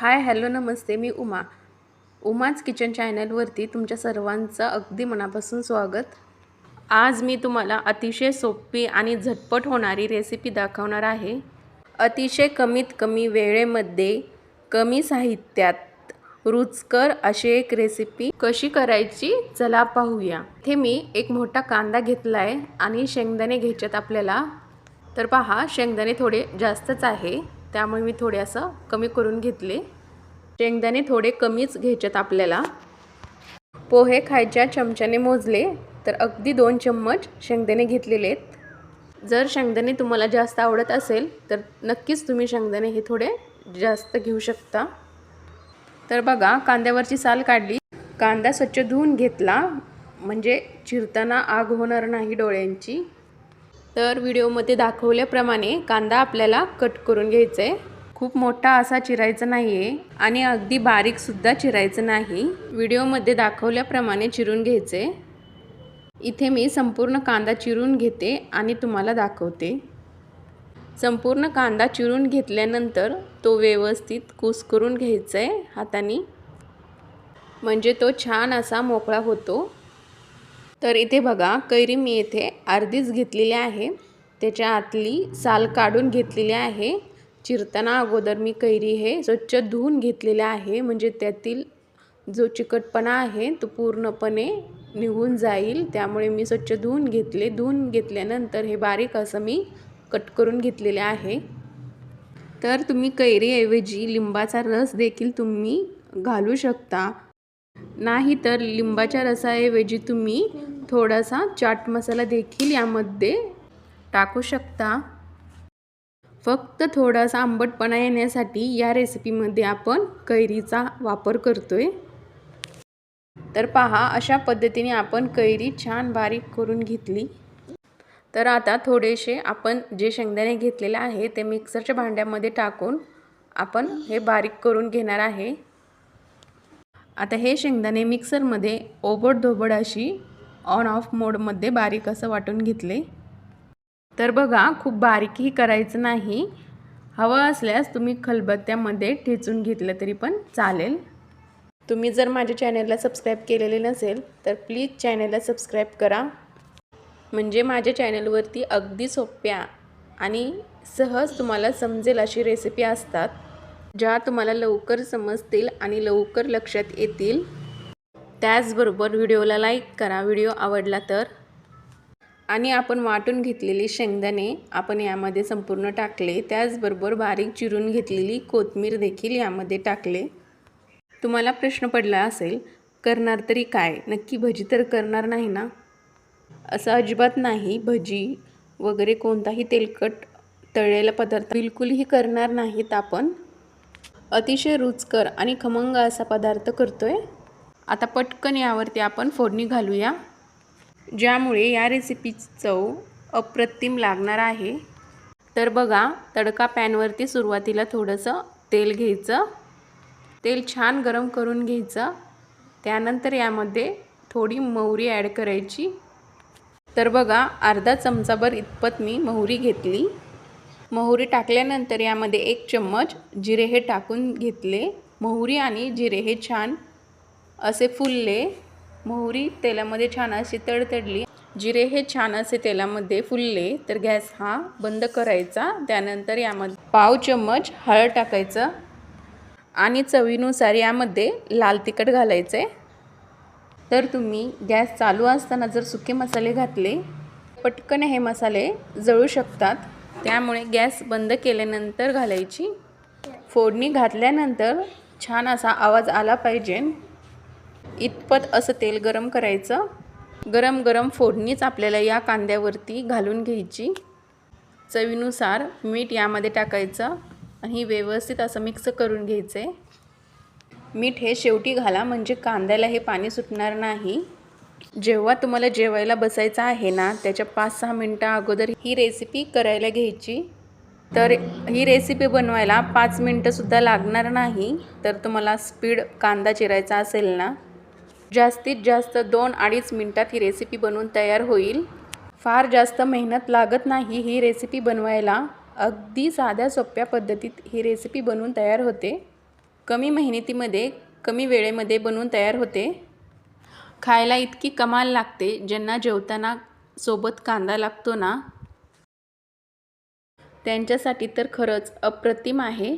हाय hello नमस्ते मी उमा. उमाच किचन चॅनलवरती तुमच्या सर्वांचं अगदी मनापासून स्वागत. आज मी तुम्हाला अतिशय सोपी आणि झटपट होणारी रेसिपी दाखवणार आहे. अतिशय कमीत कमी वेळेमध्ये कमी साहित्यात रुचकर अशी एक रेसिपी कशी करायची चला पाहूया. इथे मी एक मोठा कांदा घेतला आहे आणि शेंगदाणे घ्यायच्यात आपल्याला. तर पहा शेंगदाणे थोडे जास्तच आहे. त्यामुळे मी थोडे असं कमी करून घेतले. शेंगदाणे थोडे कमीच घ्यायच्यात आपल्याला. पोहे खायच्या चमच्याने मोजले तर अगदी दोन चम्मच शेंगदाणे घेतलेले आहेत. जर शेंगदाणे तुम्हाला जास्त आवडत असेल तर नक्कीच तुम्ही शेंगदाणे हे थोडे जास्त घेऊ शकता. तर बघा कांद्यावरची साल काढली. कांदा स्वच्छ धुवून घेतला. म्हणजे चिरताना आग होणार नाही डोळ्यांची. तर व्हिडिओमध्ये दाखवल्याप्रमाणे कांदा आपल्याला कट करून घ्यायचा आहे खूप मोठा असा चिरायचा नाही आहे आणि अगदी बारीकसुद्धा चिरायचं नाही. व्हिडिओमध्ये दाखवल्याप्रमाणे चिरून घ्यायचे इथे मी संपूर्ण कांदा चिरून घेते आणि तुम्हाला दाखवते. संपूर्ण कांदा चिरून घेतल्यानंतर तो व्यवस्थित कूस करून घ्यायचा आहे हाताने. म्हणजे तो छान असा मोकळा होतो. तर इथे बघा कैरी मी येथे अर्धीच घेतलेली आहे. त्याच्या आतली साल काढून घेतलेली आहे. चिरताना अगोदर मी कैरी हे स्वच्छ धुवून घेतलेले आहे. म्हणजे त्यातील जो चिकटपणा आहे तो पूर्णपणे निघून जाईल. त्यामुळे मी स्वच्छ धुवून घेतले. धुवून घेतल्यानंतर हे बारीक असं मी कट करून घेतलेले आहे. तर तुम्ही कैरीऐवजी लिंबाचा रस देखील तुम्ही घालू शकता. नाही तर लिंबाच्या रसाऐवजी तुम्ही थोडासा चाट मसाला देखील यामध्ये टाकू शकता. फक्त थोडासा आंबटपणा येण्यासाठी या रेसिपीमध्ये आपण कैरीचा वापर करतोय. तर पहा अशा पद्धतीने आपण कैरी छान बारीक करून घेतली. तर आता थोडेसे आपण जे शेंगदाणे घेतलेले आहे ते मिक्सरच्या भांड्यामध्ये टाकून आपण हे बारीक करून घेणार आहे. आता हे शेंगदाणे मिक्सरमध्ये ओबड धोबड अशी ऑन ऑफ मोडमध्ये बारीक असं वाटून घेतले. तर बघा खूप बारीकही करायचं नाही. हवं असल्यास तुम्ही खलबत्त्यामध्ये ठेचून घेतलं तरी पण चालेल. तुम्ही जर माझ्या चॅनलला सबस्क्राईब केलेले नसेल तर प्लीज चॅनलला सबस्क्राईब करा. म्हणजे माझ्या चॅनलवरती अगदी सोप्या आणि सहज तुम्हाला समजेल अशी रेसिपी असतात. ज्या तुम्हाला लवकर समजतील आणि लवकर लक्षात येतील त्याचबरोबर व्हिडिओला लाईक करा. व्हिडिओ आवडला तर. आणि आपण वाटून घेतलेली शेंगदाणे आपण यामध्ये संपूर्ण टाकले. त्याचबरोबर बारीक चिरून घेतलेली कोथमीर देखील यामध्ये टाकले. तुम्हाला प्रश्न पडला असेल करणार तरी काय? नक्की भजी तर करणार नाही ना? असं अजिबात नाही. भजी वगैरे कोणताही तेलकट तळलेला पदार्थ बिलकुलही करणार नाहीत आपण. अतिशय रुचकर आणि खमंग असा पदार्थ करतो आहे आता पटकन यावरती आपण फोडणी घालूया. ज्यामुळे या रेसिपीची चव अप्रतिम लागणार आहे. तर बघा तडका पॅनवरती सुरुवातीला थोडंसं तेल घ्यायचं. तेल छान गरम करून घ्यायचं. त्यानंतर यामध्ये थोडी मोहरी ॲड करायची. तर बघा अर्धा चमचाभर इतपत मी मोहरी घेतली. मोहरी टाकल्यानंतर यामध्ये एक चम्मच जिरे हे टाकून घेतले. मोहरी आणि जिरे हे छान असे फुलले. मोहरी तेलामध्ये छान अशी तडतडली. जिरे हे छान असे तेलामध्ये फुलले. तर गॅस हा बंद करायचा. त्यानंतर यामध्ये पाव चम्मच हळद टाकायचं आणि चवीनुसार यामध्ये लाल तिखट घालायचं आहे तर तुम्ही गॅस चालू असताना जर सुके मसाले घातले पटकन हे मसाले जळू शकतात. त्यामुळे गॅस बंद केल्यानंतर घालायची. फोडणी घातल्यानंतर छान असा आवाज आला पाहिजे. इतपत असं तेल गरम करायचं. गरम गरम फोडणीच आपल्याला या कांद्यावरती घालून घ्यायची. चवीनुसार मीठ यामध्ये टाकायचं आणि व्यवस्थित असं मिक्स करून घ्यायचं. आहे मीठ हे शेवटी घाला म्हणजे कांद्याला हे पाणी सुटणार नाही. जेव्हा तुम्हाला जेवायला बसायचं आहे ना त्याच्या पाच सहा मिनटं अगोदर ही रेसिपी करायला घ्यायची. तर ही रेसिपी बनवायला पाच मिनटंसुद्धा लागणार नाही. तर तुम्हाला स्पीड कांदा चिरायचा असेल ना जास्तीत जास्त दोन अडीच मिनटात ही रेसिपी बनवून तयार होईल. फार जास्त मेहनत लागत नाही ही रेसिपी बनवायला. अगदी साध्या सोप्या पद्धतीत ही रेसिपी बनवून तयार होते. कमी मेहनतीमध्ये कमी वेळेमध्ये बनवून तयार होते. खायला इतकी कमाल लागते ज्यांना जेवताना सोबत कांदा लागतो ना? त्यांच्यासाठी तर खरंच अप्रतिम आहे.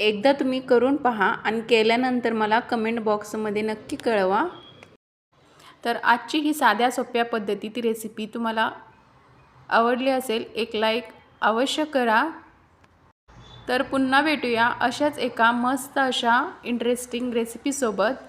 एकदा तुम्ही करून पहा आणि केल्यानंतर मला कमेंट बॉक्समध्ये नक्की कळवा. तर आजची ही साध्या सोप्या पद्धतीची रेसिपी तुम्हाला आवडली असेल एक लाईक अवश्य करा. तर पुन्हा भेटूया अशाच एका मस्त अशा इंटरेस्टिंग रेसिपीसोबत